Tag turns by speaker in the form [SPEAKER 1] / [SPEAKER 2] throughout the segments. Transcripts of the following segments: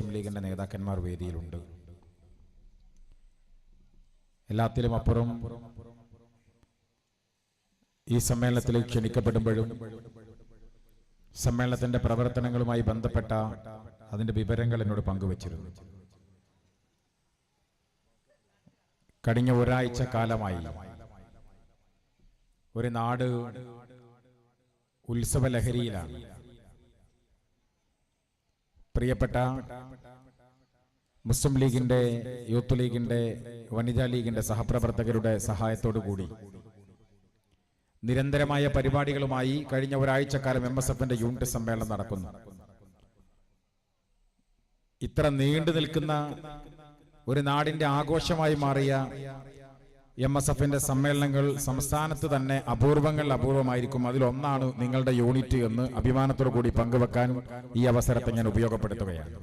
[SPEAKER 1] മുസ്ലിം ലീഗിന്റെ നേതാക്കന്മാർ വേദിയിലുണ്ട്. എല്ലാത്തിലും അപ്പുറം ഈ സമ്മേളനത്തിൽ ക്ഷണിക്കപ്പെടുമ്പോഴും സമ്മേളനത്തിന്റെ പ്രവർത്തനങ്ങളുമായി ബന്ധപ്പെട്ട അതിന്റെ വിവരങ്ങൾ എന്നോട് പങ്കുവച്ചിരുന്നു. കഴിഞ്ഞ ഒരാഴ്ച കാലമായി ഒരു നാട് ഉത്സവ ലഹരിയിലാണ് പ്രിയപ്പെട്ട മുസ്ലിം ലീഗിന്റെ യൂത്ത് ലീഗിന്റെ വനിതാ ലീഗിന്റെ സഹപ്രവർത്തകരുടെ കൂടി നിരന്തരമായ പരിപാടികളുമായി കഴിഞ്ഞ ഒരാഴ്ചക്കാലം എം എസ് എഫിന്റെ യൂണിറ്റ് സമ്മേളനം നടക്കുന്നു. ഇത്ര നീണ്ടു നിൽക്കുന്ന ഒരു നാടിന്റെ ആഘോഷമായി മാറിയ എം എസ് എഫിന്റെ സമ്മേളനങ്ങൾ സംസ്ഥാനത്ത് തന്നെ അപൂർവങ്ങൾ അപൂർവമായിരിക്കും. അതിലൊന്നാണ് നിങ്ങളുടെ യൂണിറ്റ് എന്ന് അഭിമാനത്തോടു കൂടി പങ്കുവെക്കാൻ ഈ അവസരത്തെ ഞാൻ ഉപയോഗപ്പെടുത്തുകയാണ്.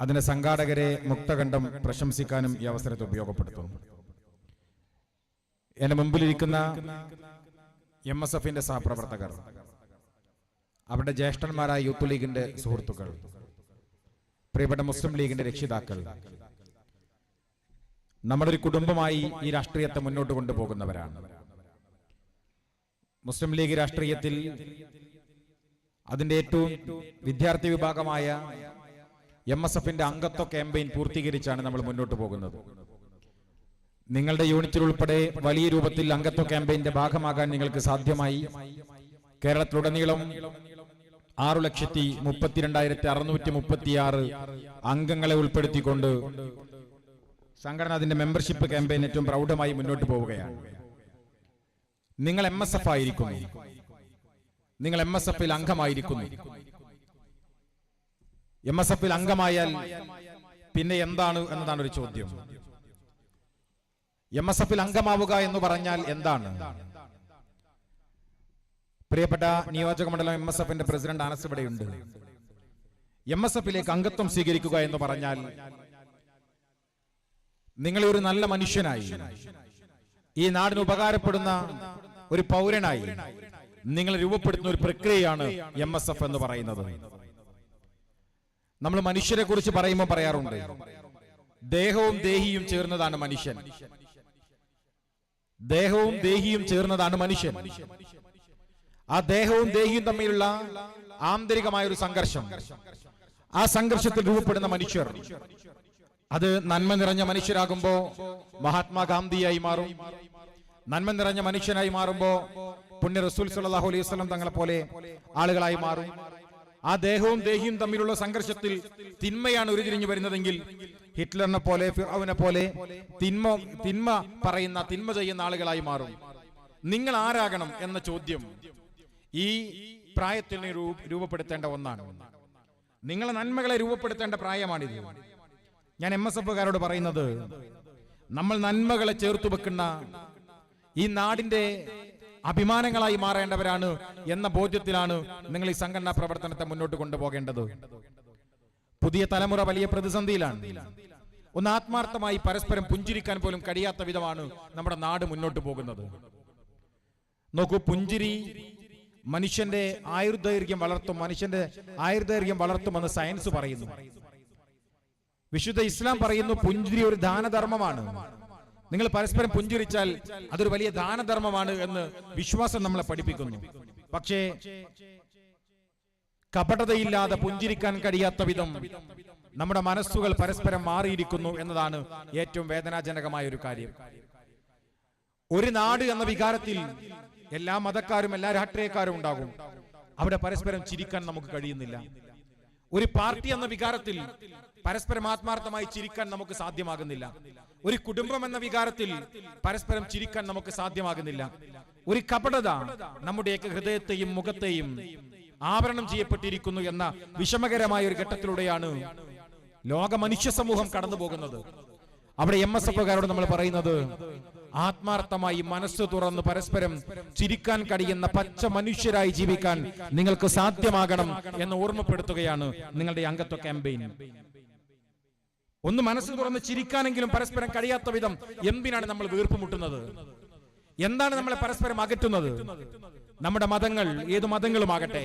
[SPEAKER 1] അതിന് സംഘാടകരെ മുക്തകണ്ഠം പ്രശംസിക്കാനും ഈ അവസരത്തെ ഉപയോഗപ്പെടുത്തുന്നു. എന്റെ മുമ്പിലിരിക്കുന്ന എം എസ് എഫിന്റെ സഹപ്രവർത്തകർ അവരുടെ ജ്യേഷ്ഠന്മാരായ യൂത്ത് ലീഗിന്റെ സുഹൃത്തുക്കൾ പ്രിയപ്പെട്ട മുസ്ലിം ലീഗിന്റെ രക്ഷിതാക്കൾ നമ്മളൊരു കുടുംബമായി ഈ രാഷ്ട്രീയത്തെ മുന്നോട്ട് കൊണ്ടുപോകുന്നവരാണ്. മുസ്ലിം ലീഗ് രാഷ്ട്രീയത്തിൽ അതിന്റെ ഏറ്റവും വിദ്യാർത്ഥി വിഭാഗമായ എം എസ് എഫിന്റെ അംഗത്വ ക്യാമ്പയിൻ പൂർത്തീകരിച്ചാണ് നമ്മൾ മുന്നോട്ട് പോകുന്നത്. നിങ്ങളുടെ യൂണിറ്റിൽ ഉൾപ്പെടെ വലിയ രൂപത്തിൽ അംഗത്വ ക്യാമ്പയിന്റെ ഭാഗമാകാൻ നിങ്ങൾക്ക് സാധ്യമായി കേരളത്തിലുടനീളം ആറു ലക്ഷത്തി മുപ്പത്തിരണ്ടായിരത്തി അറുന്നൂറ്റി മുപ്പത്തിയാറ് അംഗങ്ങളെ ഉൾപ്പെടുത്തിക്കൊണ്ട് സംഘടന അതിന്റെ മെമ്പർഷിപ്പ് ക്യാമ്പയിൻ ഏറ്റവും പ്രൗഢമായി മുന്നോട്ട് പോവുകയാണ്. നിങ്ങൾ എം എസ് എഫ് ആയിരിക്കുന്നു. നിങ്ങൾ എം എസ് എഫിൽ അംഗമായിരിക്കുന്നു. എം എസ് എഫിൽ അംഗമായാൽ പിന്നെ എന്താണ് എന്നതാണ് ഒരു ചോദ്യം. എം എസ് എഫിൽ അംഗമാവുക എന്ന് പറഞ്ഞാൽ എന്താണ്? പ്രിയപ്പെട്ട നിയോജക മണ്ഡലം എം എസ് എഫിന്റെ പ്രസിഡന്റ് അനസ് ഇവിടെയുണ്ട്. എം എസ് എഫിലേക്ക് അംഗത്വം സ്വീകരിക്കുക എന്ന് പറഞ്ഞാൽ നിങ്ങളെ ഒരു നല്ല മനുഷ്യനായി. ഈ നാടിന് ഉപകാരപ്പെടുന്ന ഒരു പൗരനായി നിങ്ങൾ രൂപപ്പെടുത്തുന്ന ഒരു പ്രക്രിയയാണ് എം എസ് എഫ് എന്ന് പറയുന്നത്. നമ്മൾ മനുഷ്യരെ കുറിച്ച് പറയുമ്പോൾ പറയാറുണ്ട് ദേഹവും ദേഹിയും ചേർന്നതാണ് മനുഷ്യൻ. ദേഹവും ദേഹിയും ചേർന്നതാണ് മനുഷ്യൻ. ആ ദേഹവും ദേഹിയും തമ്മിലുള്ള ആന്തരികമായ ഒരു സംഘർഷം ആ സംഘർഷത്തിൽ രൂപപ്പെടുന്ന മനുഷ്യർ. അത് നന്മ നിറഞ്ഞ മനുഷ്യരാകുമ്പോ മഹാത്മാഗാന്ധിയായി മാറും. നന്മ നിറഞ്ഞ മനുഷ്യനായി മാറുമ്പോ പുണ്യ റസൂൽ സല്ലല്ലാഹു അലൈഹി വസല്ലം തങ്ങളെ പോലെ ആളുകളായി മാറും. ആ ദേഹവും ദേഹിയും തമ്മിലുള്ള സംഘർഷത്തിൽ തിന്മയാണ് ഉരുതിരിഞ്ഞു വരുന്നതെങ്കിൽ ഹിറ്റ്ലറിനെ പോലെ ഫിറാവിനെ പോലെ തിന്മ തിന്മ പറയുന്ന തിന്മ ചെയ്യുന്ന ആളുകളായി മാറും. നിങ്ങൾ ആരാകണം എന്ന ചോദ്യം ഈ പ്രായത്തിന് രൂപപ്പെടുത്തേണ്ട ഒന്നാണ്. നിങ്ങളെ നന്മകളെ രൂപപ്പെടുത്തേണ്ട പ്രായമാണിത്. ഞാൻ എം എസ് എഫുകാരോട് പറയുന്നത് നമ്മൾ നന്മകളെ ചേർത്തു വെക്കുന്ന ഈ നാടിന്റെ അഭിമാനങ്ങളായി മാറേണ്ടവരാണ് എന്ന ബോധ്യത്തിലാണ് നിങ്ങൾ ഈ സംഘടനാ പ്രവർത്തനത്തെ മുന്നോട്ട് കൊണ്ടുപോകേണ്ടത്. പുതിയ തലമുറ വലിയ പ്രതിസന്ധിയിലാണ്. ഒന്ന് ആത്മാർത്ഥമായി പരസ്പരം പുഞ്ചിരിക്കാൻ പോലും കഴിയാത്ത വിധമാണ് നമ്മുടെ നാട് മുന്നോട്ട് പോകുന്നത്. നോക്കൂ പുഞ്ചിരി മനുഷ്യന്റെ ആയുർദൈർഘ്യം വളർത്തും മനുഷ്യന്റെ ആയുർദൈർഘ്യം വളർത്തുമെന്ന് സയൻസ് പറയുന്നു. വിശുദ്ധ ഇസ്ലാം പറയുന്നു പുഞ്ചിരി ഒരു ദാനധർമ്മമാണ്. നിങ്ങൾ പരസ്പരം പുഞ്ചിരിച്ചാൽ അതൊരു വലിയ ദാനധർമ്മമാണ് എന്ന് വിശ്വാസം നമ്മളെ പഠിപ്പിക്കുന്നു. പക്ഷേ കപടതയില്ലാതെ പുഞ്ചിരിക്കാൻ കഴിയാത്ത വിധം നമ്മുടെ മനസ്സുകൾ പരസ്പരം മാറിയിരിക്കുന്നു എന്നതാണ് ഏറ്റവും വേദനാജനകമായ ഒരു കാര്യം. ഒരു നാട് എന്ന വികാരത്തിൽ എല്ലാ മതക്കാരും എല്ലാ രാഷ്ട്രീയക്കാരും ഉണ്ടാകും. അവിടെ പരസ്പരം ചിരിക്കാൻ നമുക്ക് കഴിയുന്നില്ല. ഒരു പാർട്ടി എന്ന വികാരത്തിൽ പരസ്പരം ആത്മാർത്ഥമായി ചിരിക്കാൻ നമുക്ക് സാധ്യമാകുന്നില്ല. ഒരു കുടുംബം എന്ന വികാരത്തിൽ പരസ്പരം ചിരിക്കാൻ നമുക്ക് സാധ്യമാകുന്നില്ല. ഒരു കപടത നമ്മുടെയൊക്കെ ഹൃദയത്തെയും മുഖത്തെയും ആവരണം ചെയ്യപ്പെട്ടിരിക്കുന്നു എന്ന വിഷമകരമായ ഒരു ഘട്ടത്തിലൂടെയാണ് ലോക മനുഷ്യ സമൂഹം കടന്നു പോകുന്നത് അവിടെ എം എസ് എഫുകാരോട് നമ്മൾ പറയുന്നത് ആത്മാർത്ഥമായി മനസ്സ് തുറന്ന് പരസ്പരം ചിരിക്കാൻ കഴിയുന്ന പച്ച മനുഷ്യരായി ജീവിക്കാൻ നിങ്ങൾക്ക് സാധ്യമാകണം എന്ന് ഓർമ്മപ്പെടുത്തുകയാണ് നിങ്ങളുടെ അംഗത്വ ക്യാമ്പയിൻ. ഒന്ന് മനസ്സ് തുറന്ന് ചിരിക്കാനെങ്കിലും പരസ്പരം കഴിയാത്ത വിധം എന്തിനാണ് നമ്മൾ വീർപ്പ് മുട്ടുന്നത്? എന്താണ് നമ്മളെ പരസ്പരം അകറ്റുന്നത്? നമ്മുടെ മതങ്ങൾ ഏത് മതങ്ങളുമാകട്ടെ?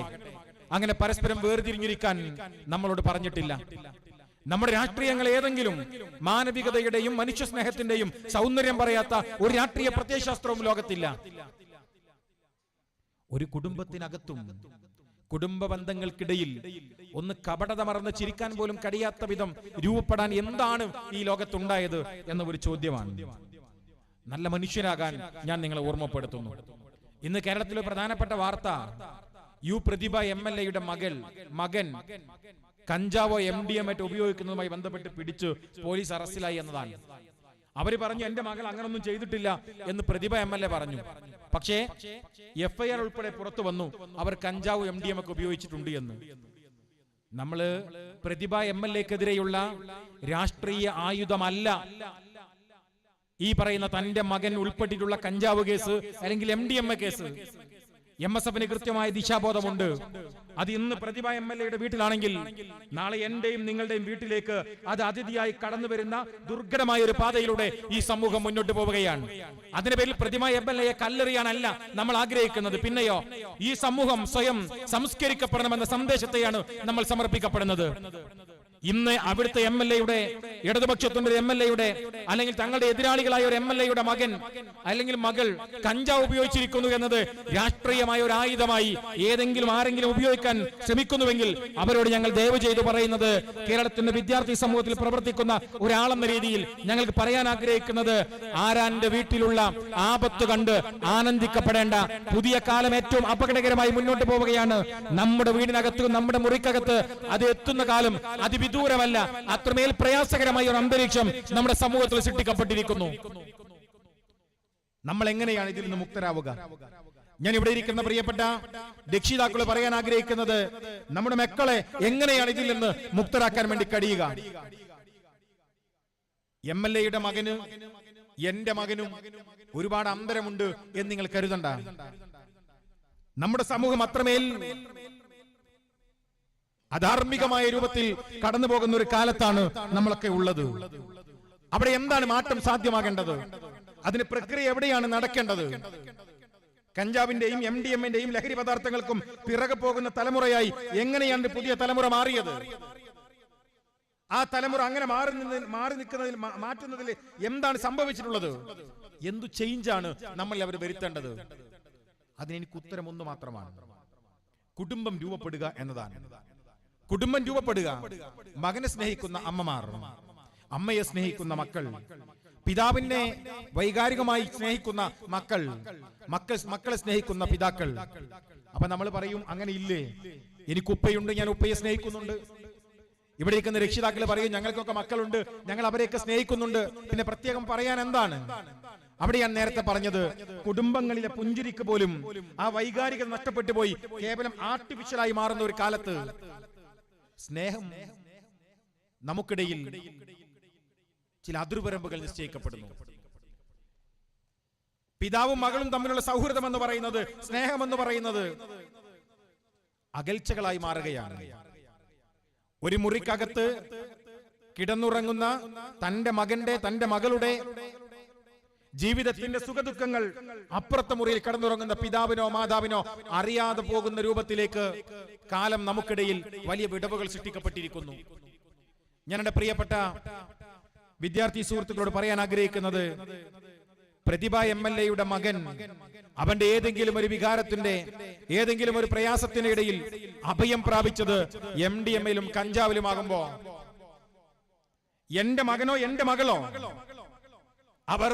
[SPEAKER 1] അങ്ങനെ പരസ്പരം വേർതിരിഞ്ഞിരിക്കാൻ നമ്മളോട് പറഞ്ഞിട്ടില്ല. നമ്മുടെ രാഷ്ട്രീയങ്ങൾ ഏതെങ്കിലും മാനവികതയുടെയും മനുഷ്യ സ്നേഹത്തിന്റെയും സൗന്ദര്യം പറയാത്ത ഒരു രാഷ്ട്രീയ പ്രത്യയശാസ്ത്രവും ലോകത്തില്ല. ഒരു കുടുംബത്തിനകത്തും കുടുംബ ബന്ധങ്ങൾക്കിടയിൽ ഒന്ന് കപടത മറന്ന് ചിരിക്കാൻ പോലും കഴിയാത്ത വിധം രൂപപ്പെടാൻ എന്താണ് ഈ ലോകത്തുണ്ടായത് എന്ന ഒരു ചോദ്യമാണ്. നല്ല മനുഷ്യരാകാൻ ഞാൻ നിങ്ങളെ ഓർമ്മപ്പെടുത്തുന്നു. ഇന്ന് കേരളത്തിലെ പ്രധാനപ്പെട്ട വാർത്ത യു പ്രതിഭ എം എൽ എയുടെ മകൾ മകൻ കഞ്ചാവോ എം ഡി എം ഉപയോഗിക്കുന്നതുമായി ബന്ധപ്പെട്ട് പിടിച്ച് പോലീസ് അറസ്റ്റിലായി എന്നതാണ്. അവർ പറഞ്ഞു എന്റെ മകൾ അങ്ങനൊന്നും ചെയ്തിട്ടില്ല എന്ന് പ്രതിഭ എം എൽ എ പറഞ്ഞു. പക്ഷേ എഫ്ഐആർ ഉൾപ്പെടെ പുറത്തു വന്നു. അവർ കഞ്ചാവ് എം ഡി എം ഒക്കെ ഉപയോഗിച്ചിട്ടുണ്ട് എന്ന്. നമ്മൾ പ്രതിഭ എം എൽ എക്കെതിരെയുള്ള രാഷ്ട്രീയ ആയുധമല്ല. ഈ പറയുന്ന തന്റെ മകൻ ഉൾപ്പെട്ടിട്ടുള്ള കഞ്ചാവ് കേസ് അല്ലെങ്കിൽ M D M A case. M S എഫിന് കൃത്യമായ ദിശാബോധമുണ്ട്. അത് ഇന്ന് പ്രതിഭ എം എൽ എയുടെ വീട്ടിലാണെങ്കിൽ നാളെ എന്റെയും നിങ്ങളുടെയും വീട്ടിലേക്ക് അത് അതിഥിയായി കടന്നു വരുന്ന ദുർഘടമായ ഒരു പാതയിലൂടെ ഈ സമൂഹം മുന്നോട്ട് പോവുകയാണ്. അതിന്റെ പേരിൽ പ്രതിമ എം എൽ എയെ കല്ലെറിയാനല്ല നമ്മൾ ആഗ്രഹിക്കുന്നത്. പിന്നെയോ ഈ സമൂഹം സ്വയം സംസ്കരിക്കപ്പെടണമെന്ന സന്ദേശത്തെയാണ് നമ്മൾ സമർപ്പിക്കപ്പെടുന്നത്. ഇന്ന് അവിടുത്തെ എം എൽ എയുടെ ഇടതുപക്ഷത്തിന്റെ എം എൽ എയുടെ അല്ലെങ്കിൽ തങ്ങളുടെ എതിരാളികളായ ഒരു എം എൽ എയുടെ മകൻ അല്ലെങ്കിൽ മകൾ കഞ്ചാവ് ഉപയോഗിച്ചിരിക്കുന്നു എന്നത് രാഷ്ട്രീയമായ ഒരു ആയുധമായി ഏതെങ്കിലും ആരെങ്കിലും ഉപയോഗിക്കാൻ ശ്രമിക്കുന്നുവെങ്കിൽ അവരോട് ഞങ്ങൾ ദയവ് ചെയ്തു പറയുന്നത് കേരളത്തിന്റെ വിദ്യാർത്ഥി സമൂഹത്തിൽ പ്രവർത്തിക്കുന്ന ഒരാളെന്ന രീതിയിൽ ഞങ്ങൾക്ക് പറയാൻ ആഗ്രഹിക്കുന്നത് ആരാന്റെ വീട്ടിലുള്ള ആപത്ത് കണ്ട് ആനന്ദിക്കപ്പെടേണ്ട പുതിയ കാലം ഏറ്റവും അപകടകരമായി മുന്നോട്ട് പോവുകയാണ്. നമ്മുടെ വീടിനകത്ത് നമ്മുടെ മുറിക്കകത്ത് അത് എത്തുന്ന കാലം അതിവിദൂരമല്ല അത്രമേൽ പ്രയാസകരമായ ഒരു അന്തരീക്ഷം നമ്മുടെ സമൂഹത്തിൽ സൃഷ്ടിക്കപ്പെട്ടിരിക്കുന്നു. നമ്മൾ എങ്ങനെയാണ് ഇതിൽ നിന്ന് മുക്തരാവുക? ഞാൻ ഇവിടെ ഇരിക്കുന്ന പ്രിയപ്പെട്ട രക്ഷിതാക്കൾ പറയാൻ ആഗ്രഹിക്കുന്നത് നമ്മുടെ മക്കളെ എങ്ങനെയാണ് ഇതിൽ നിന്ന് മുക്തരാക്കാൻ വേണ്ടി കഴിയുക? എം എൽ എയുടെ മകന് എന്റെ മകനും ഒരുപാട് അന്തരമുണ്ട് എന്ന് നിങ്ങൾ കരുതണ്ട. നമ്മുടെ സമൂഹം അത്രമേൽ അധാർമികമായ രൂപത്തിൽ കടന്നു പോകുന്ന ഒരു കാലത്താണ് നമ്മളൊക്കെ ഉള്ളത്. അവിടെ എന്താണ് മാറ്റം സാധ്യമാകേണ്ടത്? അതിന് പ്രക്രിയ എവിടെയാണ് നടക്കേണ്ടത്? കഞ്ചാവിന്റെയും എം ഡി എമ്മിന്റെയും ലഹരി പദാർത്ഥങ്ങൾക്കും പിറകെ പോകുന്ന തലമുറയായി എങ്ങനെയാണ് പുതിയ തലമുറ മാറിയത്? ആ തലമുറ അങ്ങനെ മാറി മാറി നിൽക്കുന്നതിൽ മാറ്റുന്നതിൽ എന്താണ് സംഭവിച്ചിട്ടുള്ളത്? എന്തു ചേഞ്ചാണ് നമ്മൾ അവർ വരുത്തേണ്ടത്? അതിന് എനിക്ക് ഉത്തരം ഒന്ന് മാത്രമാണ്. കുടുംബം രൂപപ്പെടുക എന്നതാണ്. കുടുംബം രൂപപ്പെടുക. മകനെ സ്നേഹിക്കുന്ന അമ്മമാർ അമ്മയെ സ്നേഹിക്കുന്ന മക്കൾ. പിതാവിനെ വൈകാരികമായി സ്നേഹിക്കുന്ന മക്കൾ. മക്കൾ മക്കളെ സ്നേഹിക്കുന്ന പിതാക്കൾ. അപ്പൊ നമ്മൾ പറയും അങ്ങനെ ഇല്ലേ? എനിക്ക് ഉപ്പയുണ്ട് ഞാൻ ഉപ്പയെ സ്നേഹിക്കുന്നുണ്ട്. ഇവിടെ ഇരിക്കുന്ന രക്ഷിതാക്കൾ പറയും ഞങ്ങൾക്കൊക്കെ മക്കളുണ്ട് ഞങ്ങൾ അവരെയൊക്കെ സ്നേഹിക്കുന്നുണ്ട്. പിന്നെ പ്രത്യേകം പറയാൻ എന്താണ്? അവിടെ ഞാൻ നേരത്തെ പറഞ്ഞത് കുടുംബങ്ങളിലെ പുഞ്ചിരിക്ക് പോലും ആ വൈകാരികത നഷ്ടപ്പെട്ടു പോയി കേവലം ആർട്ടിഫിഷ്യലായി മാറുന്ന ഒരു കാലത്ത് സ്നേഹം നമുക്കിടയിൽ ചില അതിർവരമ്പുകൾ നിശ്ചയിക്കപ്പെടുന്നു. പിതാവും മകളും തമ്മിലുള്ള സൗഹൃദം എന്ന് പറയുന്നത് സ്നേഹം എന്ന് പറയുന്നത് അകൽച്ചകളായി മാറുകയാണ്. ഒരു മുറിക്കകത്ത് കിടന്നുറങ്ങുന്ന തന്റെ മകന്റെ തന്റെ മകളുടെ ജീവിതത്തിന്റെ സുഖദുഃഖങ്ങൾ അപ്പുറത്തെ മുറിയിൽ കടന്നുറങ്ങുന്ന പിതാവിനോ മാതാവിനോ അറിയാതെ പോകുന്ന രൂപത്തിലേക്ക് കാലം നമുക്കിടയിൽ വലിയ വിടവുകൾ സൃഷ്ടിക്കപ്പെട്ടിരിക്കുന്നു. ഞാൻ എന്റെ പ്രിയപ്പെട്ട വിദ്യാർത്ഥി സുഹൃത്തുക്കളോട് പറയാൻ ആഗ്രഹിക്കുന്നത് പ്രതിഭ എം എൽ എയുടെ മകൻ അവന്റെ ഏതെങ്കിലും ഒരു വികാരത്തിന്റെ ഏതെങ്കിലും ഒരു പ്രയാസത്തിന്റെ ഇടയിൽ അഭയം പ്രാപിച്ചത് എം ഡി എം എയിലും കഞ്ചാവിലുമാകുമ്പോ എന്റെ മകനോ എന്റെ മകളോ അവർ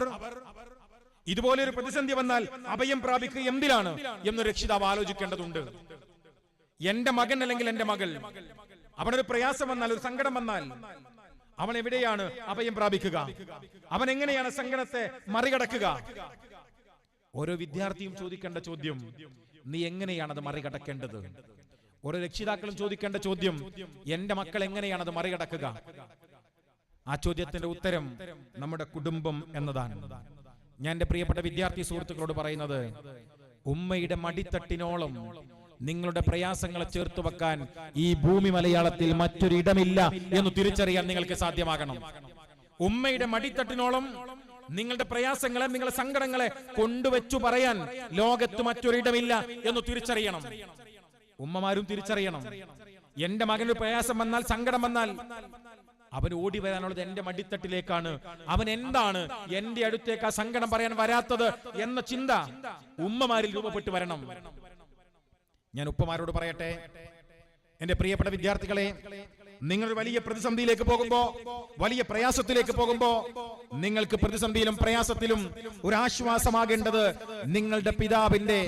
[SPEAKER 1] ഇതുപോലെ ഒരു പ്രതിസന്ധി വന്നാൽ അഭയം പ്രാപിക്കുക എന്തിനാണ് എന്ന് രക്ഷിതാവ് ആലോചിക്കേണ്ടതുണ്ട്. എന്റെ മകൻ അല്ലെങ്കിൽ എന്റെ മകൾ അവനൊരു പ്രയാസം വന്നാൽ ഒരു സങ്കടം വന്നാൽ അവൻ എവിടെയാണ് അഭയം പ്രാപിക്കുക? അവൻ എങ്ങനെയാണ് സങ്കടത്തെ മറികടക്കുക? ഓരോ വിദ്യാർത്ഥിയും ചോദിക്കേണ്ട ചോദ്യം നീ എങ്ങനെയാണ് അത് മറികടക്കേണ്ടത്? ഓരോ രക്ഷിതാക്കളും ചോദിക്കേണ്ട ചോദ്യം എന്റെ മക്കൾ എങ്ങനെയാണ് അത് മറികടക്കുക? ആ ചോദ്യത്തിന്റെ ഉത്തരം നമ്മുടെ കുടുംബം എന്നതാണ്. ഞാൻ എന്റെ പ്രിയപ്പെട്ട വിദ്യാർത്ഥി സുഹൃത്തുക്കളോട് പറയുന്നത് ഉമ്മയുടെ മടിത്തട്ടിനോളം നിങ്ങളുടെ പ്രയാസങ്ങളെ ചേർത്ത് വെക്കാൻ ഈ ഭൂമി മലയാളത്തിൽ മറ്റൊരു ഇടമില്ല എന്ന് തിരിച്ചറിയാൻ നിങ്ങൾക്ക് സാധ്യമാകണം. ഉമ്മയുടെ മടിത്തട്ടിനോളം നിങ്ങളുടെ പ്രയാസങ്ങളെ നിങ്ങളുടെ സങ്കടങ്ങളെ കൊണ്ടുവച്ചു പറയാൻ ലോകത്ത് മറ്റൊരിടമില്ല എന്ന് തിരിച്ചറിയണം. ഉമ്മമാരും തിരിച്ചറിയണം. എന്റെ മകനൊരു പ്രയാസം വന്നാൽ സങ്കടം വന്നാൽ അവൻ ഓടി വരാനുള്ളത് എന്റെ മടിത്തട്ടിലേക്കാണ്. അവൻ എന്താണ് എന്റെ അടുത്തേക്ക് ആ സങ്കടം പറയാൻ വരാത്തത് എന്ന ചിന്ത ഉമ്മമാരിൽ രൂപപ്പെട്ടു വരണം. ഞാൻ ഉപ്പമാരോട് പറയട്ടെ. എന്റെ പ്രിയപ്പെട്ട വിദ്യാർത്ഥികളെ നിങ്ങൾ വലിയ പ്രതിസന്ധിയിലേക്ക് പോകുമ്പോ വലിയ പ്രയാസത്തിലേക്ക് പോകുമ്പോ നിങ്ങൾക്ക് പ്രതിസന്ധിയിലും പ്രയാസത്തിലും ഒരു ആശ്വാസമാകേണ്ടത് നിങ്ങളുടെ പിതാവിന്റെ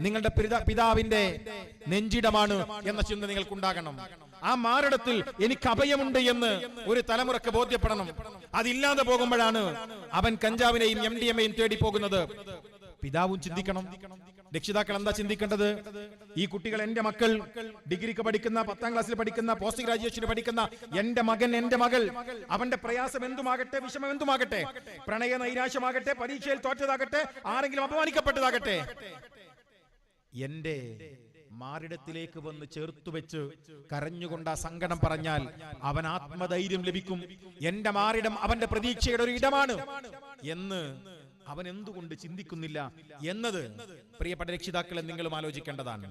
[SPEAKER 1] നിങ്ങളുടെ പിതാവിന്റെ നെഞ്ചിടമാണ് എന്ന ചിന്ത നിങ്ങൾക്കുണ്ടാകണം. ആ മാരടത്തിൽ എനിക്ക് അഭയമുണ്ട് എന്ന് ഒരു തലമുറയ്ക്ക് ബോധ്യപ്പെടണം. അതില്ലാതെ പോകുമ്പോഴാണ് അവൻ കഞ്ചാവിനെയും എം ഡി തേടി പോകുന്നത് പിതാവും ചിന്തിക്കണം. രക്ഷിതാക്കൾ എന്താ ചിന്തിക്കേണ്ടത്? ഈ കുട്ടികൾ എന്റെ മക്കൾ ഡിഗ്രിക്ക് പഠിക്കുന്ന പത്താം ക്ലാസ്സിൽ പഠിക്കുന്ന പോസ്റ്റ് ഗ്രാജുവേഷന് പഠിക്കുന്ന എന്റെ മകൻ എന്റെ മകൾ. അവന്റെ പ്രയാസം എന്തുമാകട്ടെ വിഷമം എന്തുമാകട്ടെ? പ്രണയ നൈരാശ്യമാകട്ടെ പരീക്ഷയിൽ തോറ്റതാകട്ടെ ആരെങ്കിലും അപമാനിക്കപ്പെട്ടതാകട്ടെ? എന്റെ മാറിടത്തിലേക്ക് വന്ന് ചേർത്തു വെച്ച് കരഞ്ഞുകൊണ്ട് ആ സങ്കടം പറഞ്ഞാൽ അവൻ ആത്മധൈര്യം ലഭിക്കും. എന്റെ മാറിടം അവന്റെ പ്രതീക്ഷയുടെ ഒരു ഇടമാണ് എന്ന് അവൻ എന്തുകൊണ്ട് ചിന്തിക്കുന്നില്ല എന്നത് പ്രിയപ്പെട്ട രക്ഷിതാക്കളെ നിങ്ങളും ആലോചിക്കേണ്ടതാണ്.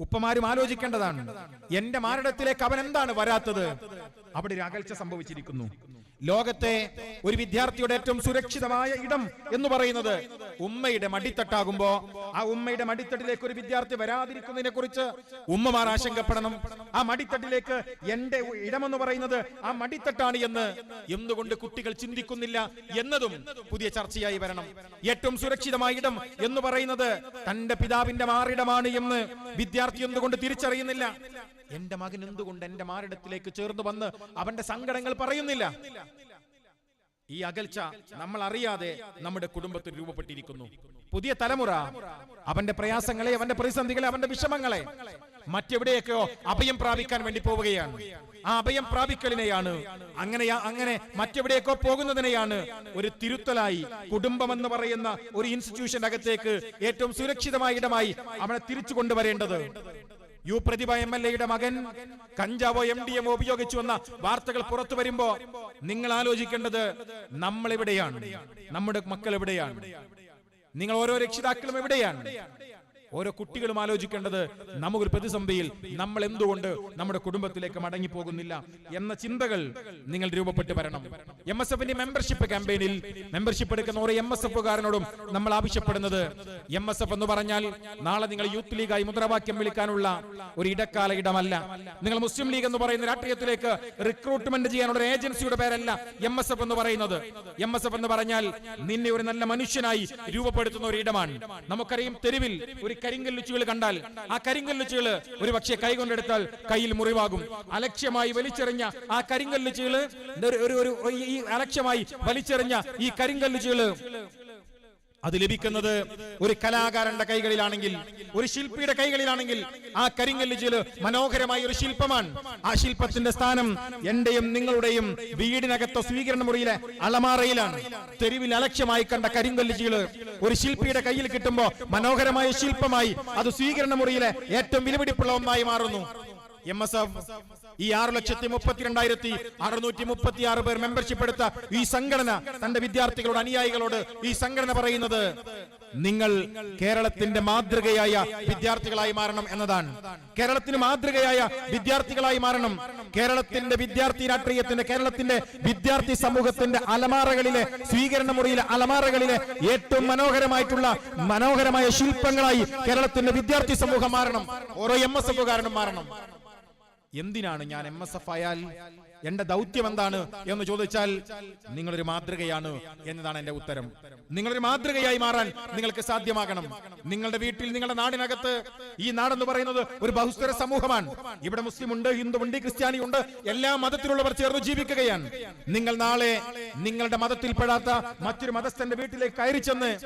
[SPEAKER 1] ഉപ്പമാരും ആലോചിക്കേണ്ടതാണ്. എന്റെ മാരടത്തിലേക്ക് അവൻ എന്താണ് വരാത്തത്? അവിടെ ഒരു അകൽച്ച സംഭവിച്ചിരിക്കുന്നു. ലോകത്തെ ഒരു വിദ്യാർത്ഥിയുടെ ഏറ്റവും സുരക്ഷിതമായ ഇടം എന്ന് പറയുന്നത് ഉമ്മയുടെ മടിത്തട്ടാകുമ്പോ ആ ഉമ്മയുടെ മടിത്തട്ടിലേക്ക് ഒരു വിദ്യാർത്ഥി വരാതിരിക്കുന്നതിനെ കുറിച്ച് ഉമ്മമാർ ആശങ്കപ്പെടണം. ആ മടിത്തട്ടിലേക്ക് എന്റെ ഇടമെന്ന് പറയുന്നത് ആ മടിത്തട്ടാണ് എന്ന് എന്തുകൊണ്ട് കുട്ടികൾ ചിന്തിക്കുന്നില്ല എന്നതും പുതിയ ചർച്ചയായി വരണം. ഏറ്റവും സുരക്ഷിതമായ ഇടം എന്ന് പറയുന്നത് തന്റെ പിതാവിന്റെ മാറിടമാണ് എന്ന് വിദ്യാർത്ഥി എന്തുകൊണ്ട് തിരിച്ചറിയുന്നില്ല? എന്റെ മകൻ എന്തുകൊണ്ട് എന്റെ മാറിടത്തിലേക്ക് ചേർന്ന് വന്ന് അവന്റെ സങ്കടങ്ങൾ പറയുന്നില്ല? ഈ അകൽച്ച നമ്മൾ അറിയാതെ നമ്മുടെ കുടുംബത്തിൽ രൂപപ്പെട്ടിരിക്കുന്നു. പുതിയ തലമുറ അവന്റെ പ്രയാസങ്ങളെ അവന്റെ പ്രതിസന്ധികളെ അവന്റെ വിഷമങ്ങളെ മറ്റെവിടെയൊക്കെയോ അഭയം പ്രാപിക്കാൻ വേണ്ടി പോവുകയാണ്. ആ അഭയം പ്രാപിക്കലിനെയാണ് അങ്ങനെ അങ്ങനെ മറ്റെവിടെയൊക്കെ പോകുന്നതിനെയാണ് ഒരു തിരുത്തലായി കുടുംബം എന്ന് പറയുന്ന ഒരു ഇൻസ്റ്റിറ്റ്യൂഷൻ അകത്തേക്ക് ഏറ്റവും സുരക്ഷിതമായ ഇടമായി അവനെ തിരിച്ചു കൊണ്ടുവരേണ്ടത്. യു പ്രതിഭ എം എൽ എയുടെ മകൻ കഞ്ചാവോ എം ഡി എമ്മോ ഉപയോഗിച്ചു വന്ന വാർത്തകൾ പുറത്തു വരുമ്പോ നിങ്ങൾ ആലോചിക്കേണ്ടത് നമ്മൾ എവിടെയാണ് നമ്മുടെ മക്കൾ എവിടെയാണ്? നിങ്ങൾ ഓരോ രക്ഷിതാക്കളും എവിടെയാണ്? ഓരോ കുട്ടികളും ആലോചിക്കേണ്ടത് നമുക്കൊരു പ്രതിസന്ധിയിൽ നമ്മൾ എന്തുകൊണ്ട് നമ്മുടെ കുടുംബത്തിലേക്ക് മടങ്ങി പോകുന്നില്ല എന്ന ചിന്തകൾ നിങ്ങൾ രൂപപ്പെട്ട് വരണം. എം എസ് എഫിന്റെ മെമ്പർഷിപ്പ് ക്യാമ്പയിനിൽ മെമ്പർഷിപ്പ് എടുക്കുന്ന ഓരോ എം എസ് എഫുകാരനോടും നമ്മൾ ആവശ്യപ്പെടുന്നത്. എം എസ് എഫ് എന്ന് പറഞ്ഞാൽ നാളെ നിങ്ങൾ യൂത്ത് ലീഗായി മുദ്രാവാക്യം വിളിക്കാനുള്ള ഒരു ഇടക്കാല ഇടമല്ല. നിങ്ങൾ മുസ്ലിം ലീഗ് എന്ന് പറയുന്ന രാഷ്ട്രീയത്തിലേക്ക് റിക്രൂട്ട്മെന്റ് ചെയ്യാനുള്ള ഒരു ഏജൻസിയുടെ പേരല്ല എം എസ് എഫ് എന്ന് പറയുന്നത്. എം എസ് എഫ് എന്ന് പറഞ്ഞാൽ നിന്നെ ഒരു നല്ല മനുഷ്യനായി രൂപപ്പെടുത്തുന്ന ഒരു ഇടമാണ്. നമുക്കറിയാം തെരുവിൽ ഒരു കരിങ്കല്ലുച്ചുകൾ കണ്ടാൽ ആ കരിങ്കല്ലുച്ചുകൾ ഒരു പക്ഷേ കൈകൊണ്ടെടുത്താൽ കയ്യിൽ മുറിവാകും. അലക്ഷ്യമായി വലിച്ചെറിഞ്ഞ ആ കരിങ്കല്ലുച്ചുകൾ ഒരു- ഒരു ഈ അലക്ഷ്യമായി വലിച്ചെറിഞ്ഞ ഈ കരിങ്കല്ലുച്ചുകൾ അത് ലഭിക്കുന്നത് ഒരു കലാകാരന്റെ കൈകളിലാണെങ്കിൽ ഒരു ശില്പിയുടെ കൈകളിലാണെങ്കിൽ ആ കരിങ്കല്ല് ചില മനോഹരമായ ഒരു ശില്പമാണ്. ആ ശില്പത്തിന്റെ സ്ഥാനം എന്റെയും നിങ്ങളുടെയും വീടിനകത്തെ സ്വീകരണ മുറിയിലെ അളമാറയിലാണ് തെരുവിൽ അലക്ഷ്യമായി കണ്ട കരിങ്കല്ല് കരിങ്കല്ലിച്ചികൾ ഒരു ശില്പിയുടെ കയ്യിൽ കിട്ടുമ്പോ മനോഹരമായ ശില്പമായി അത് സ്വീകരണ മുറിയിലെ ഏറ്റവും വിലപിടിപ്പുള്ള ഒന്നായി മാറുന്നു. എം എസ് എഫ് ഈ ആറ് ലക്ഷത്തി മുപ്പത്തിരണ്ടായിരത്തി അറുന്നൂറ്റി മുപ്പത്തി ആറ് പേർ മെമ്പർഷിപ്പ് എടുത്ത ഈ സംഘടന തന്റെ വിദ്യാർത്ഥികളോട് അനുയായികളോട് ഈ സംഘടന പറയുന്നത് നിങ്ങൾ കേരളത്തിന്റെ മാതൃകയായ വിദ്യാർത്ഥികളായി മാറണം എന്നതാണ്. കേരളത്തിന് മാതൃകയായ വിദ്യാർത്ഥികളായി മാറണം. കേരളത്തിന്റെ വിദ്യാർത്ഥി രാഷ്ട്രീയത്തിന്റെ കേരളത്തിന്റെ വിദ്യാർത്ഥി സമൂഹത്തിന്റെ അലമാറകളിലെ സ്വീകരണ മുറിയിലെ അലമാറകളിലെ ഏറ്റവും മനോഹരമായിട്ടുള്ള മനോഹരമായ ശില്പങ്ങളായി കേരളത്തിന്റെ വിദ്യാർത്ഥി സമൂഹം മാറണം. ഓരോ എം എസ് എഫുകാരനും മാറണം. എന്തിനാണ് ഞാൻ എം എസ് എഫ് ആയാൽ എന്റെ ദൗത്യം എന്താണ് എന്ന് ചോദിച്ചാൽ നിങ്ങളൊരു മാതൃകയാണ് എന്നതാണ് എന്റെ ഉത്തരം. നിങ്ങളൊരു മാതൃകയായി മാറാൻ നിങ്ങൾക്ക് സാധ്യമാകണം. നിങ്ങളുടെ വീട്ടിൽ നിങ്ങളുടെ നാടിനകത്ത് ഈ നാടെന്ന് പറയുന്നത് ഒരു ബഹുസ്വര സമൂഹമാണ്. ഇവിടെ മുസ്ലിം ഉണ്ട് ഹിന്ദു ഉണ്ട് ക്രിസ്ത്യാനി ഉണ്ട് എല്ലാ മതത്തിലുള്ളവർ ചേർന്ന് ജീവിക്കുകയാണ്. നിങ്ങൾ നാളെ നിങ്ങളുടെ മതത്തിൽപ്പെടാത്ത മറ്റൊരു മതസ്ഥന്റെ വീട്ടിലേക്ക് കയറി ചെന്ന്